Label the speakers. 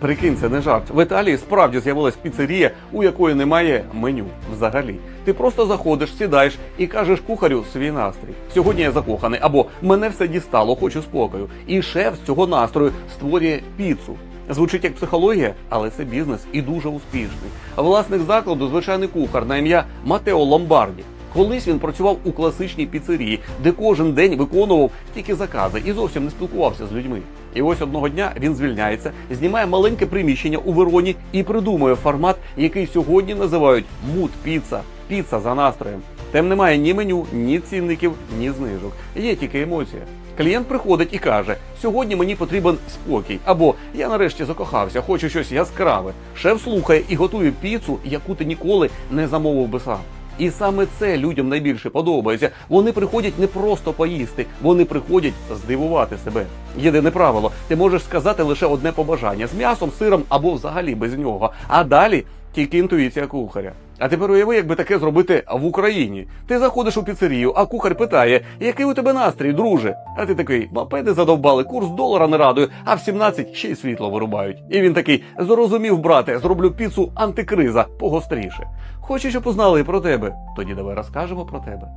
Speaker 1: Прикинь, це не жарт. В Італії справді з'явилась піцерія, у якої немає меню взагалі. Ти просто заходиш, сідаєш і кажеш кухарю свій настрій. Сьогодні я закоханий, або мене все дістало, хочу спокою. І шеф з цього настрою створює піцу. Звучить як психологія, але це бізнес і дуже успішний. Власник закладу звичайний кухар на ім'я Матео Ломбарді. Колись він працював у класичній піцерії, де кожен день виконував тільки закази і зовсім не спілкувався з людьми. І ось одного дня він звільняється, знімає маленьке приміщення у Вероні і придумує формат, який сьогодні називають мут піца піца за настроєм. Там немає ні меню, ні цінників, ні знижок. Є тільки емоція. Клієнт приходить і каже: сьогодні мені потрібен спокій, або я нарешті закохався, хочу щось яскраве. Шеф слухає і готує піцу, яку ти ніколи не замовив би сам. І саме це людям найбільше подобається. Вони приходять не просто поїсти, вони приходять здивувати себе. Єдине правило, ти можеш сказати лише одне побажання з м'ясом, сиром або взагалі без нього. А далі тільки інтуїція кухаря. А тепер уяви, якби таке зробити в Україні. Ти заходиш у піцерію, а кухар питає, який у тебе настрій, друже? А ти такий, мопеди задовбали, курс долара не радує, а в 17 ще й світло вирубають. І він такий, зрозумів, брате, зроблю піцу антикриза погостріше. Хочеш, щоб узнали про тебе? Тоді давай розкажемо про тебе.